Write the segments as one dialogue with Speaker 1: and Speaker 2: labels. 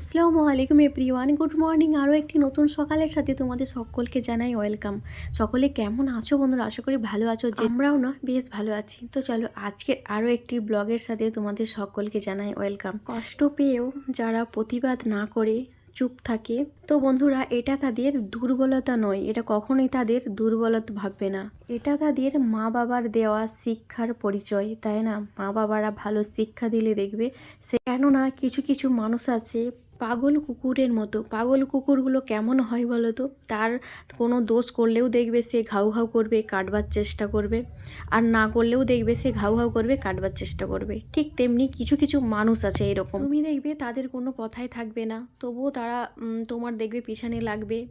Speaker 1: আসসালামু আলাইকুম everyone good morning. আরও একটি নতুন সকালের সাথে তোমাদের সকলকে জানাই ওয়েলকাম। সকলে কেমন আছো বন্ধুরা? আশা করি ভালো আছো যে আমরাও না। বেশ ভালো আছি। তো চলো আজকে আরও একটি ব্লগের সাথে তোমাদের সকলকে জানাই ওয়েলকাম। কষ্ট পেয়েও যারা প্রতিবাদ না করে চুপ থাকে তো বন্ধুরা এটা তাদের দুর্বলতা নয়। এটা কখনোই তাদের দুর্বলতা ভাববে না। এটা তাদের মা বাবার দেওয়া শিক্ষার পরিচয় তাই না? মা বাবারা ভালো শিক্ষা দিলে দেখবে সে কেননা কিছু কিছু মানুষ আছে পাগল কুকুরের মতো। পাগল কুকুরগুলো কেমন হয় বলো তো? তার কোনো দোষ করলেও দেখবে সে ঘাউ ঘাউ করবে, কাটবার চেষ্টা করবে। আর না করলেও দেখবে সে ঘাউ ঘাউ করবে, কাটবার চেষ্টা করবে। ঠিক তেমনি কিছু কিছু মানুষ আছে এরকম। তুমি দেখবে তাদের কোনো কথাই থাকবে না। তবুও তারা তোমার দেখবে পিছনে লাগবে।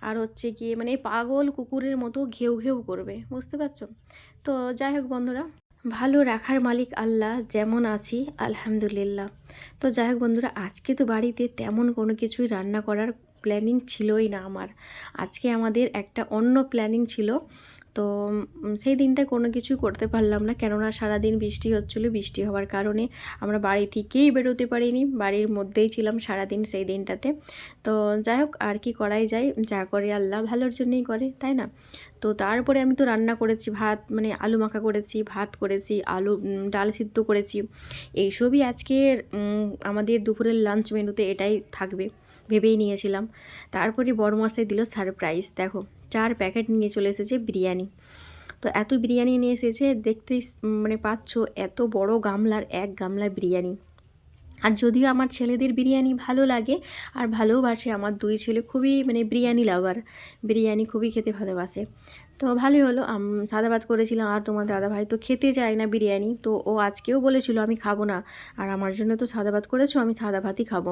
Speaker 1: আর হচ্ছে গিয়ে মানে পাগল কুকুরের মতো ঘেউ ঘেউ করবে। বুঝতে পারছ? তো যাই হোক বন্ধুরা। ভালো রাখার মালিক আল্লাহ, যেমন আছি, আলহামদুলিল্লাহ। তো যাই হোক বন্ধুরা, আজকে তো বাড়িতে তেমন কোনো কিছুই রান্না করার প্ল্যানিং ছিলই না আমার। আজকে আমাদের একটা অন্য প্ল্যানিং ছিল। তো সেই দিনটা কোনো কিছুই করতে পারলাম না। কেননা সারাদিন বৃষ্টি হচ্ছিল, বৃষ্টি হওয়ার কারণে আমরা বাড়ি থেকেই বেরোতে পারিনি। বাড়ির মধ্যেই ছিলাম সারাদিন সেই দিনটাতে। তো, যাই হোক, আর কি করাই যায়? যা করে আল্লাহ ভালোর জন্যই করে, তাই না? তো, তারপরে আমি তো রান্না করেছি, ভাত মানে আলু মাখা করেছি, ভাত করেছি, আলু ডাল সিদ্ধ করেছি। এইসবই আজকে আমাদের দুপুরের লাঞ্চ মেনুতে এটাই থাকবে। ভেবেই নিয়েছিলাম। তারপরে বড় মশাই দিল সারপ্রাইজ দেখো। চার প্যাকেট নিয়ে চলে এসেছে বিরিয়ানি। তো এত বিরিয়ানি নিয়ে এসেছে, দেখতে মানে পাচ্ছ এত বড় গামলার, এক গামলা বিরিয়ানি। আর যদিও আমার ছেলেদের বিরিয়ানি ভালো লাগে, আর ভালোবাসে আমার দুই ছেলে খুবই মানে বিরিয়ানি লাভার। বিরিয়ানি খুবই খেতে ভালোবাসে। তো ভালোই হলো। সাদা ভাত করেছিলাম আর তোমার দাদা ভাই তো খেতে চায় না বিরিয়ানি। তো ও আজকেও বলেছিল আমি খাব না। আর আমার জন্য তো সাদা ভাত করেছ, আমি সাদা ভাতই খাব।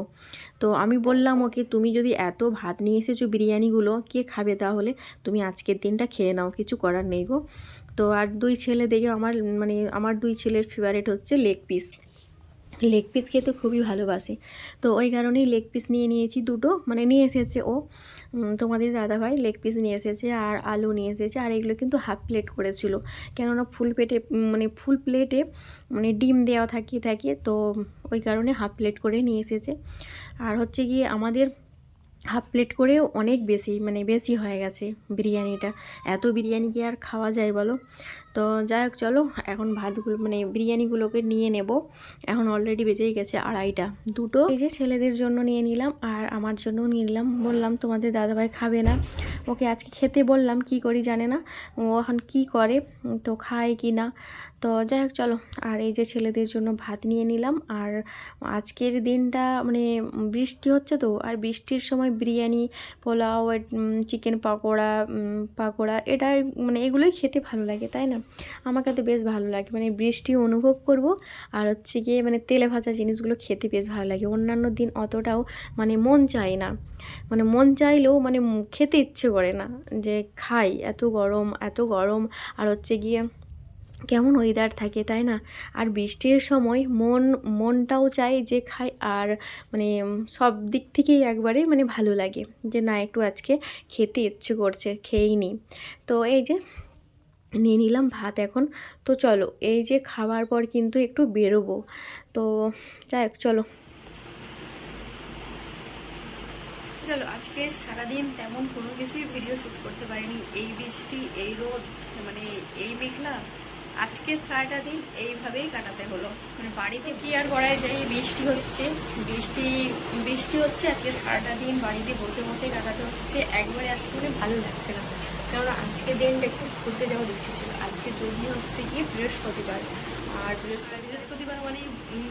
Speaker 1: তো আমি বললাম, ওকে, তুমি যদি এত ভাত নিয়ে এসেছ বিরিয়ানিগুলো, কে খাবে তাহলে? তুমি আজকের দিনটা খেয়ে নাও, কিছু করার নেই গো। তো আর দুই ছেলে দেখে আমার মানে আমার দুই ছেলের ফেভারিট হচ্ছে লেগ পিস লেগ পিস খেতে খুবই ভালোবাসে। তো ওই কারণেই লেগ পিস নিয়ে নিয়েছি দুটো। মানে নিয়ে এসেছে ও। তোমাদের দাদাভাই লেগ পিস নিয়ে এসেছে আর আলু নিয়ে এসেছে আর এগুলো কিন্তু হাফ প্লেট করেছিল। কেননা ফুল প্লেটে মানে ফুল প্লেটে মানে ডিম দেওয়া থাকি, থাকে। তো ওই কারণে হাফ প্লেট করে নিয়ে এসেছে। আর হচ্ছে গিয়ে আমাদের হাফ প্লেট করেও অনেক বেশি মানে বেশি হয়ে গেছে বিরিয়ানিটা। এত বিরিয়ানি কি আর খাওয়া যায় বলো? তো যাই হোক, চলো এখন ভাতগুলো মানে বিরিয়ানিগুলোকে নিয়ে নেব। এখন অলরেডি বেজেই গেছে আড়াইটা, দুটো। এই যে ছেলেদের জন্য নিয়ে নিলাম, আর আমার জন্য নিয়ে নিলাম। বললাম, তোমাদের দাদাভাই খাবে না। ওকে আজকে খেতে বললাম, কি করি জানে না। ও এখন কি করে, তো খায় কি না। তো যাই হোক, চলো। আর এই যে ছেলেদের জন্য ভাত নিয়ে নিলাম, আর আজকের দিনটা মানে বৃষ্টি হচ্ছে তো, আর বৃষ্টির সময় বিরিয়ানি, পোলাও চিকেন পাকোড়া পাকোড়া এটাই মানে এগুলোই খেতে ভালো লাগে, তাই না? আমাকে তো বেশ ভালো লাগে। মানে বৃষ্টি অনুভব করব আর হচ্ছে গিয়ে মানে তেলে ভাজা জিনিসগুলো খেতে বেশ ভালো লাগে। অন্যান্য দিন অতটাও মানে মন চায় না। মানে মন চাইলেও মানে খেতে ইচ্ছে করে না যে খাই। এত গরম এত গরম আর হচ্ছে গিয়ে কেমন ওয়েদার থাকে, তাই না? আর বৃষ্টির সময় মন, মনটাও চায় যে খাই আর মানে সব দিক থেকেই একবারে মানে ভালো লাগে যে না, একটু আজকে খেতে ইচ্ছে করছে, খেয়েই নিই তো এই যে নিয়ে নিলাম ভাত এখন। তো চলো, এই যে খাওয়ার পর কিন্তু একটু বেরোবো। তো যাই হোক, চলো। চলো, আজকে সারাদিন তেমন কোনো কিছুই ভিডিও শ্যুট করতে পারিনি। এই বৃষ্টি, এই রোদ মানে এই মেঘলা। আজকে সারাটা দিন এইভাবেই কাটাতে হলো। মানে বাড়িতে কি আর করাই যায়, বৃষ্টি হচ্ছে। বৃষ্টি বৃষ্টি হচ্ছে, আজকে সারাটা দিন বাড়িতে বসে বসে কাটাতে হচ্ছে। একবারে আজকে মানে ভালো লাগছে না। কারণ আজকে দিনটা একটু ঘুরতে যাওয়ার ইচ্ছে ছিল। আজকে যদি হচ্ছে গিয়ে বৃহস্পতিবার। আর বৃহস্পতিবার বৃহস্পতিবার মানে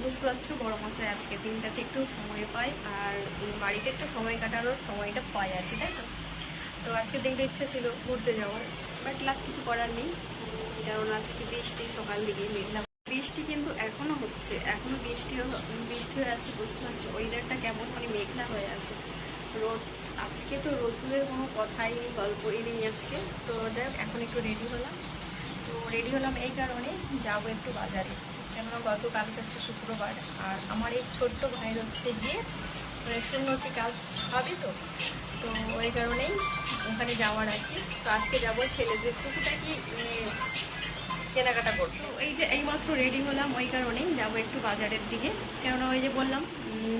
Speaker 1: বুঝতে পারছ বড় মশাই আজকে দিনটাতে একটু সময় পায় আর বাড়িতে একটু সময় কাটানোর সময়টা পায় আর কি, তাই তো? তো আজকে দিনটা ইচ্ছা ছিল ঘুরতে যাওয়ার বাট লাভ কিছু করার নেই। কারণ আজকে বৃষ্টি, সকাল দিকে মেঘলা। বৃষ্টি কিন্তু এখনও হচ্ছে, এখনও বৃষ্টি বৃষ্টি হয়ে আছে, বুঝতে পারছ? ওয়েদারটা কেমন মানে মেঘলা হয়ে আছে। রোদ আজকে তো রোদ্দুরের কোনো কথাই নেই নেই আজকে। তো যাই এখন একটু রেডি হলাম। তো রেডি হলাম এই কারণে যাব একটু বাজারে। কেননা গতকালকে হচ্ছে শুক্রবার, আর আমার এই ছোট্ট ভাইয়ের হচ্ছে গিয়ে রেশনমতি কাজ হবে তো? তো ওই কারণেই ওখানে যাওয়ার আছে। তো আজকে যাব ছেলেদের টুকুটাকি
Speaker 2: কেনাকাটা করতে? এই যে এইমাত্র রেডি হলাম, ওই কারণেই যাব একটু বাজারের দিকে। কেননা ওই যে বললাম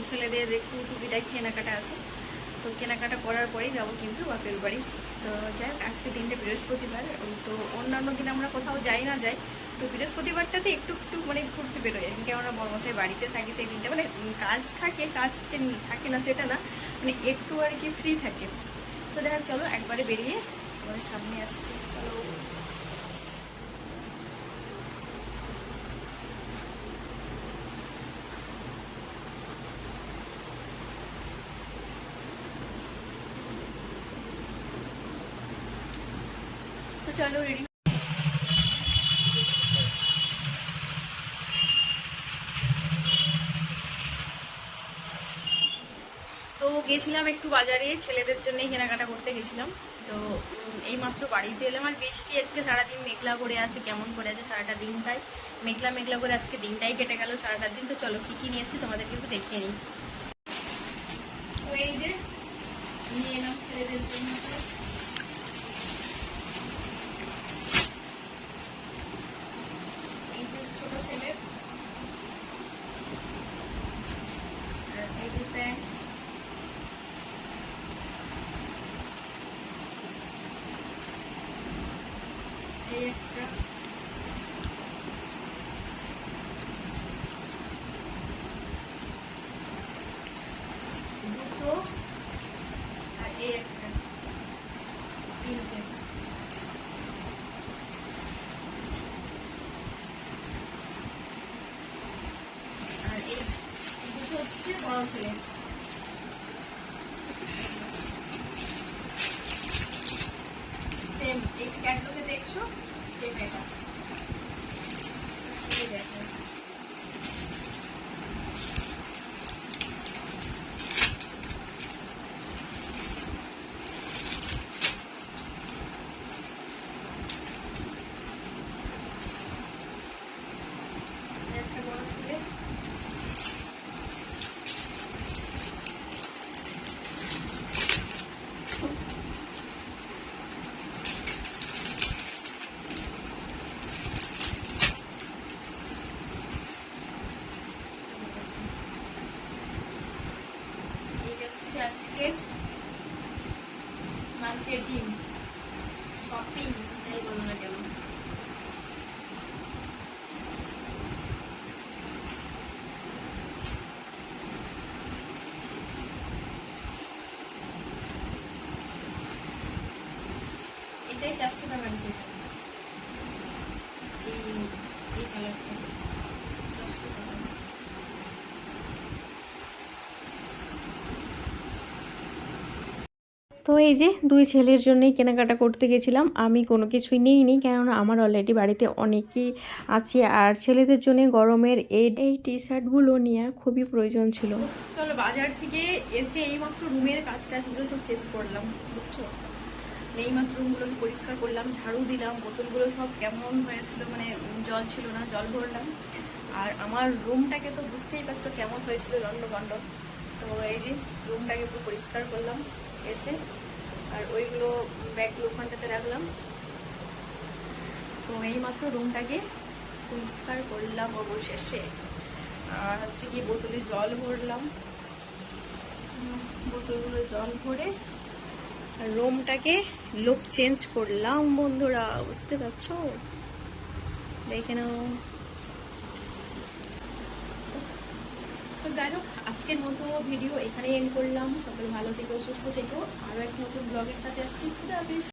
Speaker 2: ছেলেদের একটু টুকিটাই কেনাকাটা আছে। তো কেনাকাটা করার পরেই যাব কিন্তু বাপের বাড়ি। তো যাই হোক আজকে দিনটা বৃহস্পতিবার তো অন্যান্য দিন আমরা কোথাও যাই না যাই, তো বৃহস্পতিবারটাতে একটু একটু মানে ঘুরতে বেরোয় কেননা বর্মশাই বাড়িতে থাকি সেই দিনটা। মানে কাজ থাকে, কাজ যে থাকে না সেটা না মানে একটু আর কি ফ্রি থাকে। তো যাই হোক, চলো একবারে বেরিয়ে তোমাদের সামনে আসছি। চলো তো চলো রেডি তো গেছিলাম একটু বাজারে, ছেলেদের জন্যই কেনাকাটা করতে গেছিলাম। তো এইমাত্র বাড়িতে এলাম আর বৃষ্টি আজকে সারাদিন মেঘলা করে আছে, কেমন করে আছে সারাটা দিনটাই। মেঘলা মেঘলা করে আজকে দিনটাই কেটে গেল সারাটা দিন। তো চলো, কী কী নিয়ে এসেছি তোমাদেরকে একটু দেখিয়ে নিই। তো এই যে, নিয়ে এলাম ছেলেদের জন্য এই যে ছোট ছেলের আর এই যে প্যান্ট এই দুটো আর এই দুটো হচ্ছে বড় ছেলে। সেম এই যে ক্যাটলগে দেখছ? সেম এটা এই দেখো এই একটা বড় ছেলে আজকের মার্কেটিং শপিং যাই বলো না কেন এটাই চারশো টাকা নিচে এই এই কালারটা চারশো টাকা তো এই যে দুই ছেলের জন্যই কেনাকাটা করতে গেছিলাম। আমি কোনো কিছুই নিইনি কেননা আমার অলরেডি বাড়িতে অনেকই আছে আর ছেলেদের জন্য গরমের এই এই টি শার্টগুলো নেওয়া খুবই প্রয়োজন ছিল। চলো বাজার থেকে এসে এইমাত্র রুমের কাজ টাজগুলো সব শেষ করলাম, বুঝছ? এইমাত্র রুমগুলোকে পরিষ্কার করলাম, ঝাড়ু দিলাম, বোতলগুলো সব কেমন হয়েছিল মানে জল ছিল না, জল ভরলাম। আর আমার রুমটাকে তো বুঝতেই পারছ কেমন হয়েছিল লন্ডভন্ড তো এই যে রুমটাকে পুরো পরিষ্কার করলাম। এসে। আর ওইগুলো ব্যাগগুলো ওখানটাতে রাখলাম। তো এইমাত্র রুমটাকে পরিষ্কার করলাম অবশেষে। আর হচ্ছে কি বোতলে জল ভরলাম। বোতলগুলো জল ভরে রুমটাকে লুক চেঞ্জ করলাম, বন্ধুরা। বুঝতে পারছ? দেখে নাও। তো যাই হোক, আজকের মতো ভিডিও এখানে এন্ড করলাম। সকলে ভালো থেকো, সুস্থ থেকো। আরও এক নতুন ব্লগের সাথে আসছি। খুদা হাফিজ।